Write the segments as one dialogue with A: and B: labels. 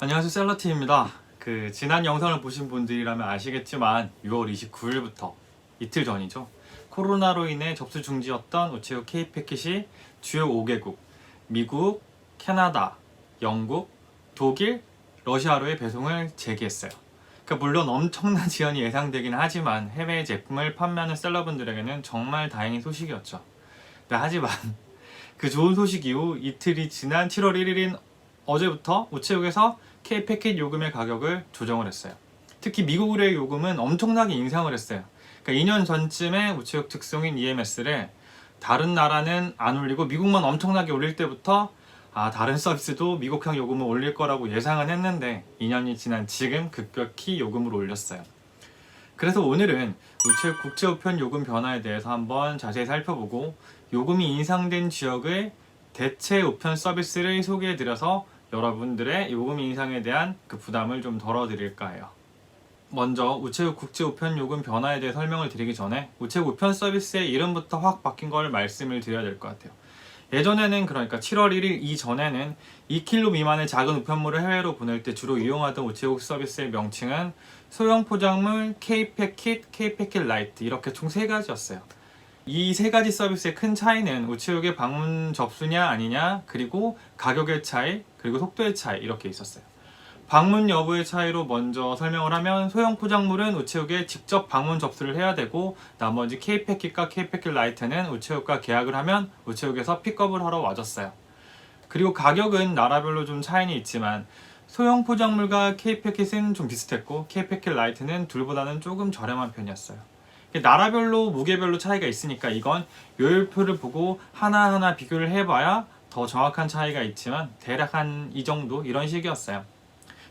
A: 안녕하세요 셀러티입니다. 그 지난 영상을 보신 분들이라면 아시겠지만 6월 29일부터 이틀 전이죠. 코로나로 인해 접수 중지였던 우체국 K 패킷이 주요 5개국 미국, 캐나다, 영국, 독일, 러시아로의 배송을 재개했어요. 그러니까 물론 엄청난 지연이 예상되긴 하지만 해외 제품을 판매하는 셀러분들에게는 정말 다행인 소식이었죠. 네, 하지만 그 좋은 소식 이후 이틀이 지난 7월 1일인 어제부터 우체국에서 K 패킷 요금의 가격을 조정을 했어요. 특히 미국 의뢰 요금은 엄청나게 인상을 했어요. 그러니까 2년 전쯤에 우체국 특성인 EMS를 다른 나라는 안 올리고 미국만 엄청나게 올릴 때부터 아 다른 서비스도 미국형 요금을 올릴 거라고 예상은 했는데 2년이 지난 지금 급격히 요금을 올렸어요. 그래서 오늘은 우체국 국제 우편 요금 변화에 대해서 한번 자세히 살펴보고 요금이 인상된 지역의 대체 우편 서비스를 소개해 드려서 여러분들의 요금 인상에 대한 그 부담을 좀 덜어드릴까 해요. 먼저 우체국 국제 우편 요금 변화에 대해 설명을 드리기 전에 우체국 우편 서비스의 이름부터 확 바뀐 걸 말씀을 드려야 될 것 같아요. 예전에는 그러니까 7월 1일 이전에는 2kg 미만의 작은 우편물을 해외로 보낼 때 주로 이용하던 우체국 서비스의 명칭은 소형 포장물, K 패킷, K 패킷 라이트 이렇게 총 세 가지였어요. 이 세 가지 서비스의 큰 차이는 우체국의 방문 접수냐 아니냐 그리고 가격의 차이 그리고 속도의 차이 이렇게 있었어요. 방문 여부의 차이로 먼저 설명을 하면 소형 포장물은 우체국에 직접 방문 접수를 해야 되고 나머지 K 패킷과 K 패킷 라이트는 우체국과 계약을 하면 우체국에서 픽업을 하러 와줬어요. 그리고 가격은 나라별로 좀 차이는 있지만 소형 포장물과 K 패킷은 좀 비슷했고 K 패킷 라이트는 둘보다는 조금 저렴한 편이었어요. 나라별로 무게별로 차이가 있으니까 이건 요율표를 보고 하나하나 비교를 해봐야 더 정확한 차이가 있지만 대략 한 이 정도 이런 식이었어요.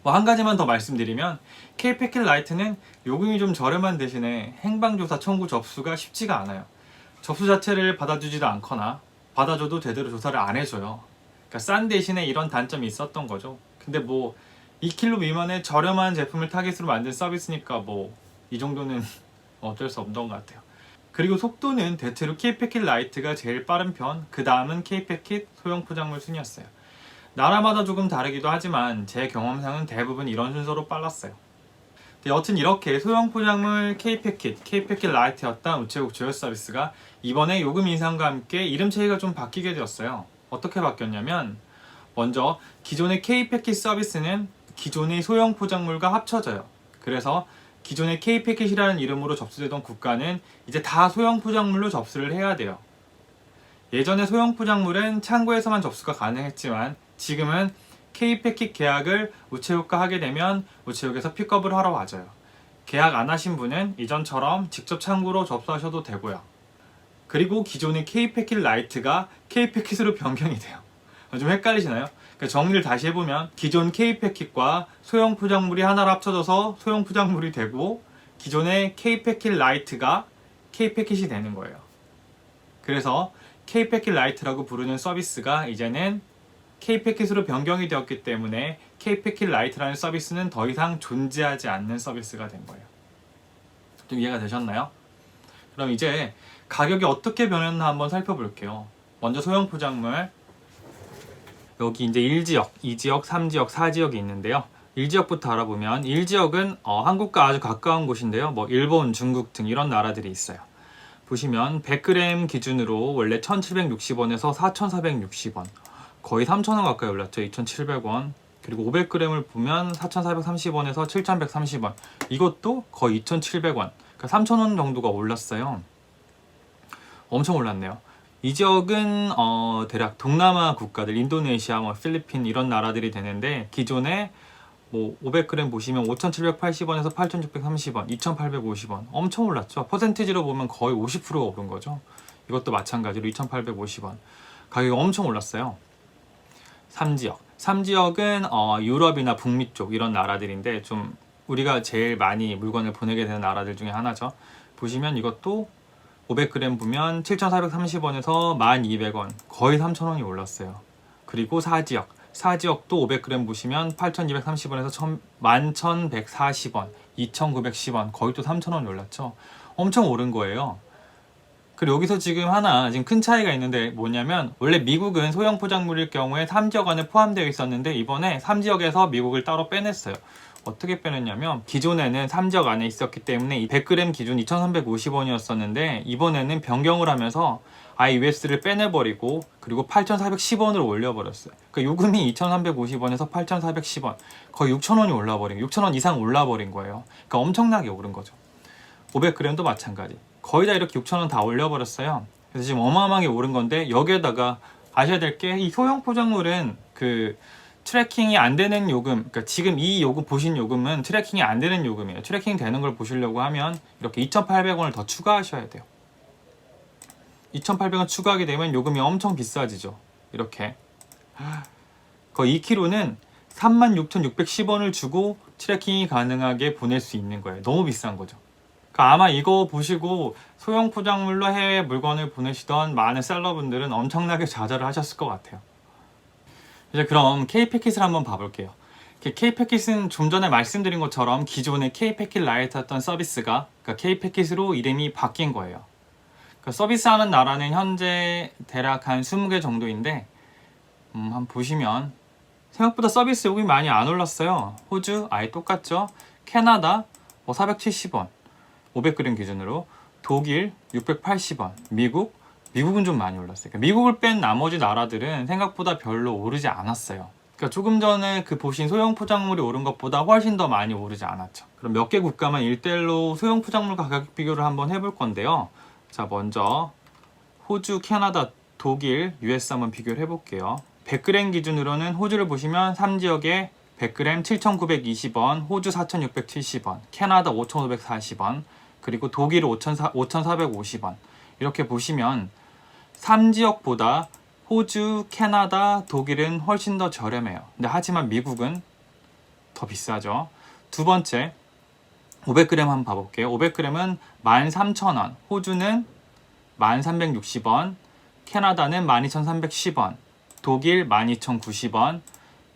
A: 뭐 한 가지만 더 말씀드리면 K 패킷 라이트는 요금이 좀 저렴한 대신에 행방조사 청구 접수가 쉽지가 않아요. 접수 자체를 받아주지도 않거나 받아줘도 제대로 조사를 안 해줘요. 그러니까 싼 대신에 이런 단점이 있었던 거죠. 근데 뭐 2kg 미만의 저렴한 제품을 타깃으로 만든 서비스니까 뭐 이 정도는 어쩔 수 없던 것 같아요. 그리고 속도는 대체로 K 패킷 라이트가 제일 빠른 편, 그 다음은 K 패킷 소형 포장물 순이었어요. 나라마다 조금 다르기도 하지만 제 경험상은 대부분 이런 순서로 빨랐어요. 여튼 이렇게 소형 포장물 K 패킷, K 패킷 라이트였던 우체국 주요 서비스가 이번에 요금 인상과 함께 이름 체계가 좀 바뀌게 되었어요. 어떻게 바뀌었냐면 먼저 기존의 K 패킷 서비스는 기존의 소형 포장물과 합쳐져요. 그래서 기존의 K 패킷이라는 이름으로 접수되던 국가는 이제 다 소형 포장물로 접수를 해야 돼요. 예전에 소형 포장물은 창고에서만 접수가 가능했지만 지금은 K 패킷 계약을 우체국과 하게 되면 우체국에서 픽업을 하러 와줘요. 계약 안 하신 분은 이전처럼 직접 창고로 접수하셔도 되고요. 그리고 기존의 K 패킷 라이트가 K 패킷으로 변경이 돼요. 좀 헷갈리시나요? 그러니까 정리를 다시 해보면 기존 K 패킷과 소형 포장물이 하나로 합쳐져서 소형 포장물이 되고 기존의 K 패킷 라이트가 K 패킷이 되는 거예요. 그래서 K 패킷 라이트라고 부르는 서비스가 이제는 K 패킷으로 변경이 되었기 때문에 K 패킷 라이트라는 서비스는 더 이상 존재하지 않는 서비스가 된 거예요. 좀 이해가 되셨나요? 그럼 이제 가격이 어떻게 변했나 한번 살펴볼게요. 먼저 소형 포장물 여기 이제 1지역, 2지역, 3지역, 4지역이 있는데요. 1지역부터 알아보면 1지역은 어, 한국과 아주 가까운 곳인데요. 뭐 일본, 중국 등 이런 나라들이 있어요. 보시면 100g 기준으로 원래 1,760원에서 4,460원, 거의 3,000원 가까이 올랐죠. 2,700원. 그리고 500g을 보면 4,430원에서 7,130원. 이것도 거의 2,700원. 그러니까 3,000원 정도가 올랐어요. 엄청 올랐네요. 이 지역은 어, 대략 동남아 국가들, 인도네시아, 뭐 필리핀 이런 나라들이 되는데 기존에 뭐 500g 보시면 5,780원에서 8,630원, 2,850원 엄청 올랐죠. 퍼센티지로 보면 거의 50%가 오른 거죠. 이것도 마찬가지로 2,850원 가격이 엄청 올랐어요. 3지역. 3지역은 어, 유럽이나 북미 쪽 이런 나라들인데 좀 우리가 제일 많이 물건을 보내게 되는 나라들 중에 하나죠. 보시면 이것도 500g 보면 7,430원에서 1,200원, 거의 3,000원이 올랐어요. 그리고 4지역. 4지역도 500g 보시면 8,230원에서 11,140원, 2,910원, 거의 또 3,000원이 올랐죠. 엄청 오른 거예요. 그리고 여기서 지금 하나 지금 큰 차이가 있는데 뭐냐면 원래 미국은 소형 포장물일 경우에 3지역 안에 포함되어 있었는데 이번에 3지역에서 미국을 따로 빼냈어요. 어떻게 빼냈냐면 기존에는 3지역 안에 있었기 때문에 이 100g 기준 2,350원이었었는데 이번에는 변경을 하면서 아예 US를 빼내버리고 그리고 8,410원으로 올려버렸어요. 그러니까 요금이 2,350원에서 8,410원 거의 6,000원이 올라버린 6,000원 이상 올라버린 거예요. 그러니까 엄청나게 오른 거죠. 500g도 마찬가지. 거의 다 이렇게 6,000원 다 올려버렸어요. 그래서 지금 어마어마하게 오른 건데 여기에다가 아셔야 될 게이 소형 포장물은 그 트래킹이 안 되는 요금, 그러니까 지금 이 요금 보신 요금은 트래킹이 안 되는 요금이에요. 트래킹 되는 걸 보시려고 하면 이렇게 2,800원을 더 추가하셔야 돼요. 2,800원 추가하게 되면 요금이 엄청 비싸지죠. 이렇게. 거의 2kg는 36,610원을 주고 트래킹이 가능하게 보낼 수 있는 거예요. 너무 비싼 거죠. 그러니까 아마 이거 보시고 소형 포장물로 해외 물건을 보내시던 많은 셀러분들은 엄청나게 좌절을 하셨을 것 같아요. 이제 그럼 K-패킷을 한번 봐볼게요. K-패킷은 좀 전에 말씀드린 것처럼 기존의 K-패킷 라이트였던 서비스가 그러니까 K-패킷으로 이름이 바뀐 거예요. 그러니까 서비스하는 나라는 현재 대략 한 20개 정도인데 음, 한번 보시면 생각보다 서비스 요금이 많이 안 올랐어요. 호주 아예 똑같죠. 캐나다 뭐 470원 500g 기준으로 독일 680원 미국 미국은 좀 많이 올랐어요. 그러니까 미국을 뺀 나머지 나라들은 생각보다 별로 오르지 않았어요. 그러니까 조금 전에 그 보신 소형 포장물이 오른 것보다 훨씬 더 많이 오르지 않았죠. 그럼 몇 개 국가만 일대일로 소형 포장물 가격 비교를 한번 해볼 건데요. 자, 먼저 호주, 캐나다, 독일, US 한번 비교를 해볼게요. 100g 기준으로는 호주를 보시면 3지역에 100g 7,920원, 호주 4,670원, 캐나다 5,540원, 그리고 독일 5,450원. 이렇게 보시면 3지역보다 호주, 캐나다, 독일은 훨씬 더 저렴해요. 근데 하지만 미국은 더 비싸죠. 두 번째, 500g 한번 봐볼게요. 500g은 13,000원, 호주는 1,360원, 캐나다는 12,310원, 독일 12,090원,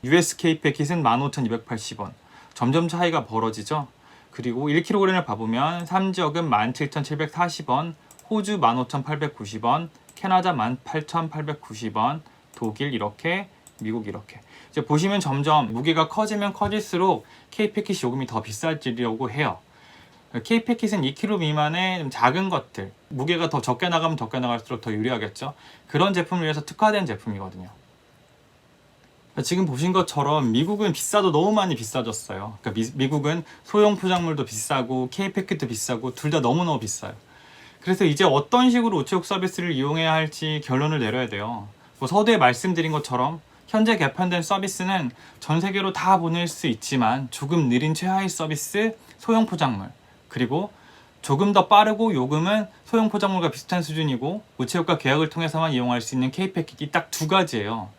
A: USK 패킷은 15,280원. 점점 차이가 벌어지죠. 그리고 1kg을 봐보면 3지역은 17,740원, 호주 15,890원, 캐나다 18,890원, 독일 이렇게, 미국 이렇게. 이제 보시면 점점 무게가 커지면 커질수록 K 패킷 요금이 더 비싸지려고 해요. K 패킷은 2kg 미만의 좀 작은 것들, 무게가 더 적게 나가면 적게 나갈수록 더 유리하겠죠. 그런 제품을 위해서 특화된 제품이거든요. 지금 보신 것처럼 미국은 비싸도 너무 많이 비싸졌어요. 그러니까 미, 국은 소형 포장물도 비싸고 K 패킷도 비싸고 둘 다 너무너무 비싸요. 그래서 이제 어떤 식으로 우체국 서비스를 이용해야 할지 결론을 내려야 돼요. 뭐 서두에 말씀드린 것처럼 현재 개편된 서비스는 전 세계로 다 보낼 수 있지만 조금 느린 최하위 서비스 소형 포장물 그리고 조금 더 빠르고 요금은 소형 포장물과 비슷한 수준이고 우체국과 계약을 통해서만 이용할 수 있는 K 패킷이 딱두 가지예요.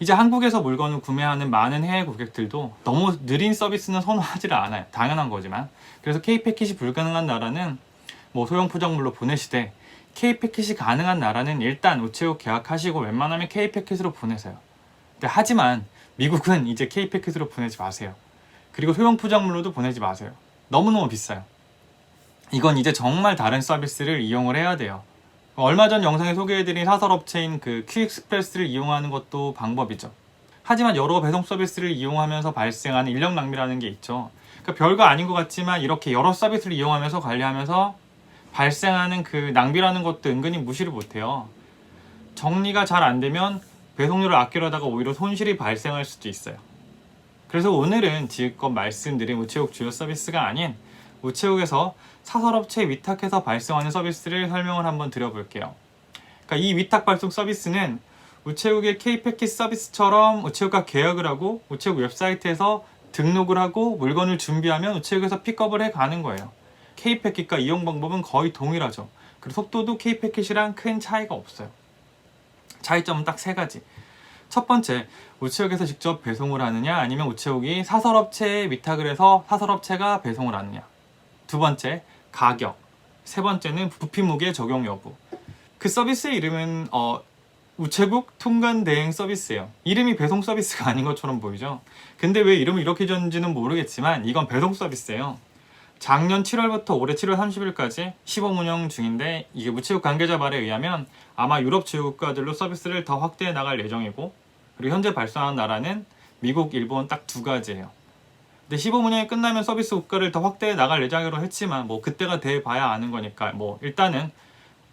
A: 이제 한국에서 물건을 구매하는 많은 해외 고객들도 너무 느린 서비스는 선호하지를 않아요. 당연한 거지만. 그래서 K 패킷이 불가능한 나라는 뭐 소형 포장물로 보내시되 K 패킷이 가능한 나라는 일단 우체국 계약하시고 웬만하면 K 패킷으로 보내세요. 근데 하지만 미국은 이제 K 패킷으로 보내지 마세요. 그리고 소형 포장물로도 보내지 마세요. 너무너무 비싸요. 이건 이제 정말 다른 서비스를 이용을 해야 돼요. 얼마 전 영상에 소개해드린 사설업체인 그 퀵익스프레스를 이용하는 것도 방법이죠. 하지만 여러 배송 서비스를 이용하면서 발생하는 인력 낭비라는 게 있죠. 그러니까 별거 아닌 것 같지만 이렇게 여러 서비스를 이용하면서 관리하면서 발생하는 그 낭비라는 것도 은근히 무시를 못해요. 정리가 잘 안 되면 배송료를 아끼려다가 오히려 손실이 발생할 수도 있어요. 그래서 오늘은 지금껏 말씀드린 우체국 주요 서비스가 아닌 우체국에서 사설업체에 위탁해서 발송하는 서비스를 설명을 한번 드려볼게요. 그러니까 이 위탁 발송 서비스는 우체국의 K-패킷 서비스처럼 우체국과 계약을 하고 우체국 웹사이트에서 등록을 하고 물건을 준비하면 우체국에서 픽업을 해 가는 거예요. K-패킷과 이용 방법은 거의 동일하죠. 그리고 속도도 K-패킷이랑 큰 차이가 없어요. 차이점은 딱 세 가지. 첫 번째, 우체국에서 직접 배송을 하느냐 아니면 우체국이 사설업체에 위탁을 해서 사설업체가 배송을 하느냐. 두 번째, 가격. 세 번째는 부피 무게 적용 여부. 그 서비스의 이름은 어, 우체국 통관 대행 서비스예요. 이름이 배송 서비스가 아닌 것처럼 보이죠. 근데 왜 이름을 이렇게 지었는지는 모르겠지만 이건 배송 서비스예요. 작년 7월부터 올해 7월 30일까지 시범 운영 중인데 이게 우체국 관계자 말에 의하면 아마 유럽 주요 국가들로 서비스를 더 확대해 나갈 예정이고 그리고 현재 발송하는 나라는 미국, 일본 딱 두 가지예요. 근데 시범 운영이 끝나면 서비스 국가를 더 확대해 나갈 예정이라고 했지만 뭐 그때가 돼 봐야 아는 거니까 뭐 일단은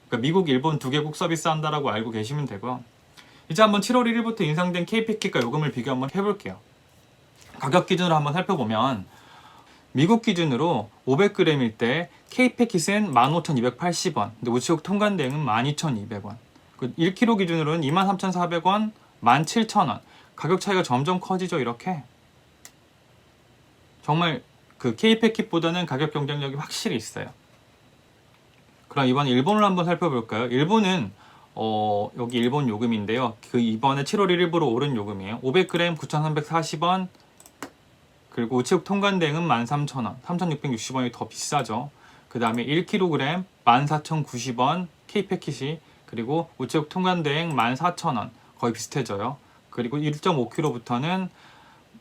A: 그러니까 미국, 일본 두 개국 서비스 한다라고 알고 계시면 되고요. 이제 한번 7월 1일부터 인상된 K패킷과 요금을 비교 한번 해볼게요. 가격 기준으로 한번 살펴보면 미국 기준으로 500g일 때 K패킷은 15,280원, 근데 우체국 통관 대행은 12,200원. 그 1kg 기준으로는 23,400원, 17,000원. 가격 차이가 점점 커지죠, 이렇게. 정말 그 K패킷보다는 가격 경쟁력이 확실히 있어요. 그럼 이번에 일본을 한번 살펴볼까요? 일본은 어, 여기 일본 요금인데요. 그 이번에 7월 1일부로 오른 요금이에요. 500g 9,340원. 그리고 우체국 통관 대행은 13,000원. 3,660원이 더 비싸죠. 그 다음에 1kg 14,090원 K패킷이 그리고 우체국 통관 대행 14,000원 거의 비슷해져요. 그리고 1.5kg부터는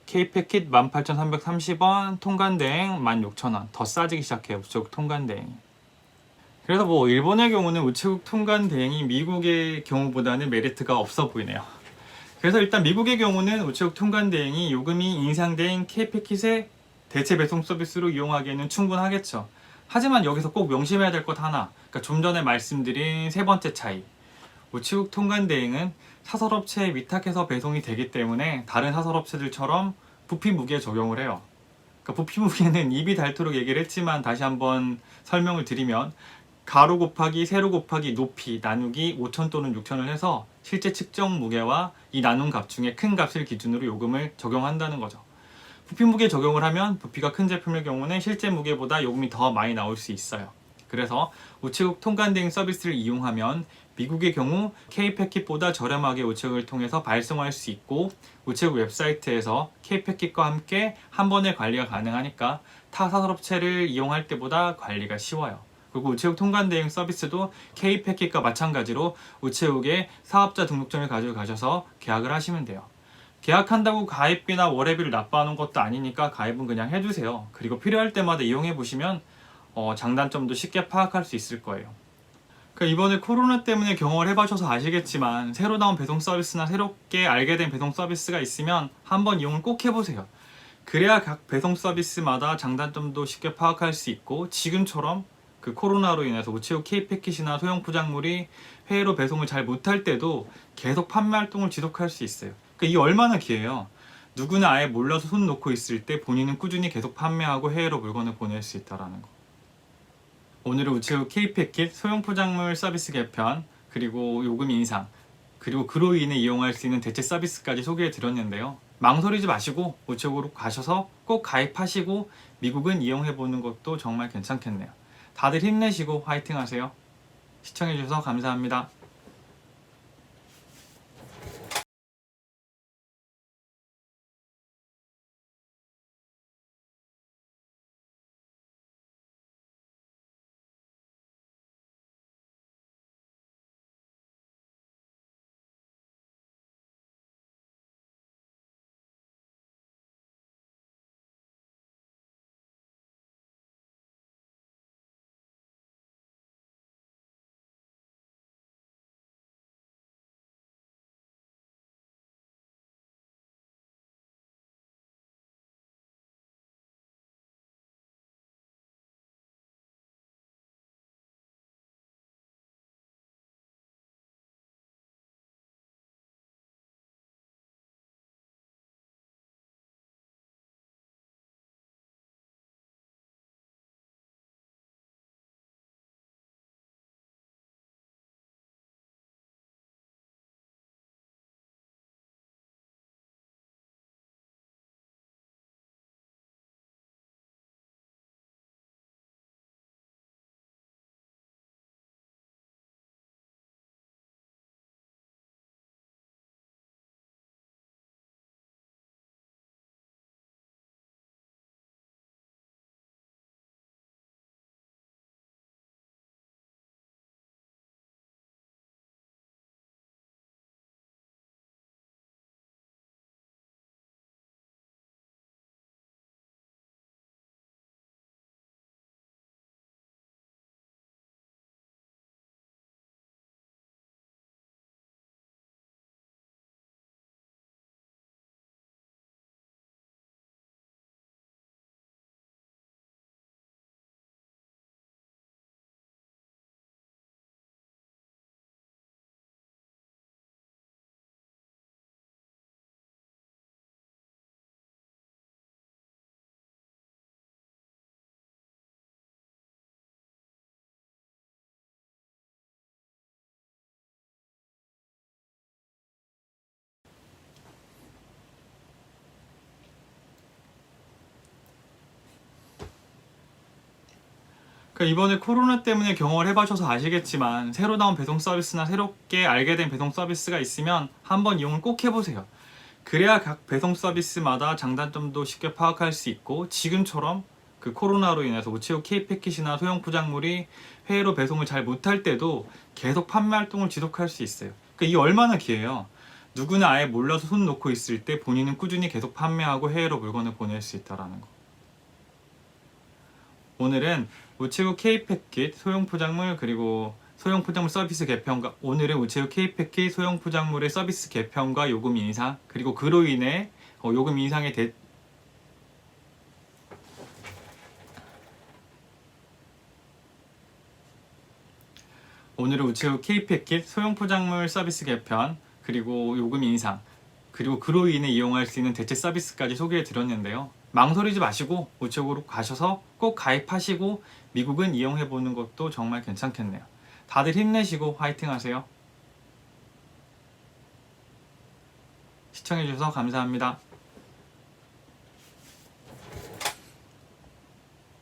A: K패킷 18,330원, 통관대행 16,000원 더 싸지기 시작해요. 우체국 통관대행이. 그래서 뭐 일본의 경우는 우체국 통관 대행이 미국의 경우보다는 메리트가 없어 보이네요. 그래서 일단 미국의 경우는 우체국 통관대행이 요금이 인상된 K패킷의 대체 배송 서비스로 이용하기에는 충분하겠죠. 하지만 여기서 꼭 명심해야 될 것 하나, 그러니까 좀 전에 말씀드린 세 번째 차이. 우체국 통관 대행은 사설업체에 위탁해서 배송이 되기 때문에 다른 사설업체들처럼 부피 무게 적용을 해요. 그러니까 부피 무게는 입이 닳도록 얘기를 했지만 다시 한번 설명을 드리면 가로 곱하기 세로 곱하기 높이 나누기 5천 또는 6천을 해서 실제 측정 무게와 이 나눈 값 중에 큰 값을 기준으로 요금을 적용한다는 거죠. 부피 무게 적용을 하면 부피가 큰 제품의 경우는 실제 무게보다 요금이 더 많이 나올 수 있어요. 그래서 우체국 통관 대행 서비스를 이용하면 미국의 경우 K패킷보다 저렴하게 우체국을 통해서 발송할 수 있고 우체국 웹사이트에서 K패킷과 함께 한 번에 관리가 가능하니까 타 사설업체를 이용할 때보다 관리가 쉬워요. 그리고 우체국 통관 대행 서비스도 K패킷과 마찬가지로 우체국에 사업자 등록증을 가지고 가셔서 계약을 하시면 돼요. 계약한다고 가입비나 월회비를 납부하는 것도 아니니까 가입은 그냥 해두세요. 그리고 필요할 때마다 이용해 보시면 어, 장단점도 쉽게 파악할 수 있을 거예요. 그러니까 이번에 코로나 때문에 경험을 해보셔서 아시겠지만 새로 나온 배송 서비스나 새롭게 알게 된 배송 서비스가 있으면 한번 이용을 꼭 해보세요. 그래야 각 배송 서비스마다 장단점도 쉽게 파악할 수 있고 지금처럼 그 코로나로 인해서 우체국 K패킷이나 소형 포장물이 해외로 배송을 잘 못할 때도 계속 판매 활동을 지속할 수 있어요. 그러니까 이 얼마나 기회예요. 누구나 아예 몰라서 손 놓고 있을 때 본인은 꾸준히 계속 판매하고 해외로 물건을 보낼 수 있다라는 거. 오늘은 우체국 K패킷 소형 포장물 서비스 개편 그리고 요금 인상 그리고 그로 인해 이용할 수 있는 대체 서비스까지 소개해 드렸는데요. 망설이지 마시고 우체국으로 가셔서 꼭 가입하시고 미국은 이용해 보는 것도 정말 괜찮겠네요. 다들 힘내시고 화이팅 하세요. 시청해 주셔서 감사합니다. 그러니까 이번에 코로나 때문에 경험을 해봐셔서 아시겠지만 새로 나온 배송 서비스나 새롭게 알게 된 배송 서비스가 있으면 한번 이용을 꼭 해보세요. 그래야 각 배송 서비스마다 장단점도 쉽게 파악할 수 있고 지금처럼 그 코로나로 인해서 우체국 K패킷이나 소형 포장물이 해외로 배송을 잘 못할 때도 계속 판매 활동을 지속할 수 있어요. 그러니까 이 얼마나 기회예요. 누구나 아예 몰라서 손 놓고 있을 때 본인은 꾸준히 계속 판매하고 해외로 물건을 보낼 수 있다라는 거. 오늘은 우체국 K패킷 소형 포장물 그리고 소형 포장물 서비스 개편과 오늘은 우체국 K패킷 소형 포장물의 서비스 개편과 요금 인상 그리고 그로 인해 어, 요금 인상에 대 오늘은 우체국 K패킷 소형 포장물 서비스 개편 그리고 요금 인상 그리고 그로 인해 이용할 수 있는 대체 서비스까지 소개해 드렸는데요. 망설이지 마시고 우체국으로 가셔서 꼭 가입하시고 미국은 이용해 보는 것도 정말 괜찮겠네요. 다들 힘내시고 화이팅 하세요. 시청해 주셔서 감사합니다.